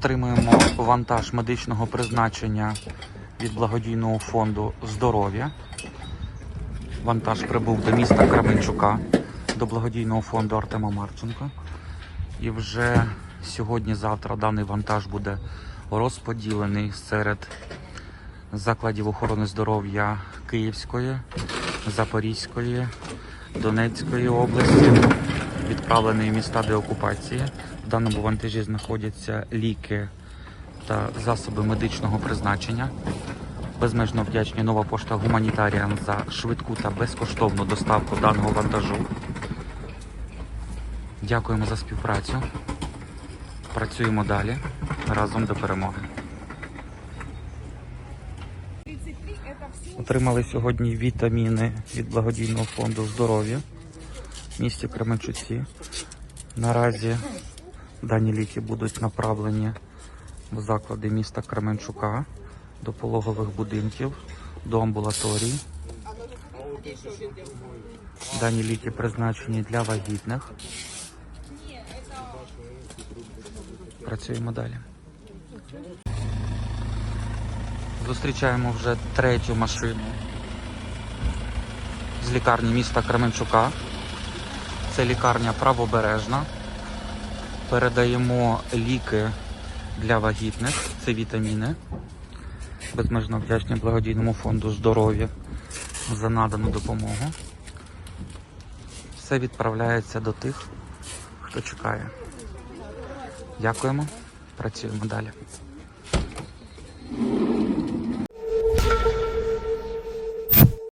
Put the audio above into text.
Отримуємо вантаж медичного призначення від благодійного фонду здоров'я. Вантаж прибув до міста Кременчука, до благодійного фонду Артема Марченка. І вже сьогодні-завтра даний вантаж буде розподілений серед закладів охорони здоров'я Київської, Запорізької, Донецької області, відправлений в міста деокупації. В даному вантажі знаходяться ліки та засоби медичного призначення. Безмежно вдячні нова пошта Гуманітаріан за швидку та безкоштовну доставку даного вантажу. Дякуємо за співпрацю. Працюємо далі разом до перемоги. Отримали сьогодні вітаміни від благодійного фонду здоров'я місті Кременчуці. Наразі дані ліки будуть направлені в заклади міста Кременчука до пологових будинків, до амбулаторій. Дані ліки призначені для вагітних. Працюємо далі. Зустрічаємо вже третю машину з лікарні міста Кременчука. Це лікарня правобережна. Передаємо ліки для вагітних, це вітаміни. Безмежно вдячні благодійному фонду здоров'я за надану допомогу. Все відправляється до тих, хто чекає. Дякуємо. Працюємо далі.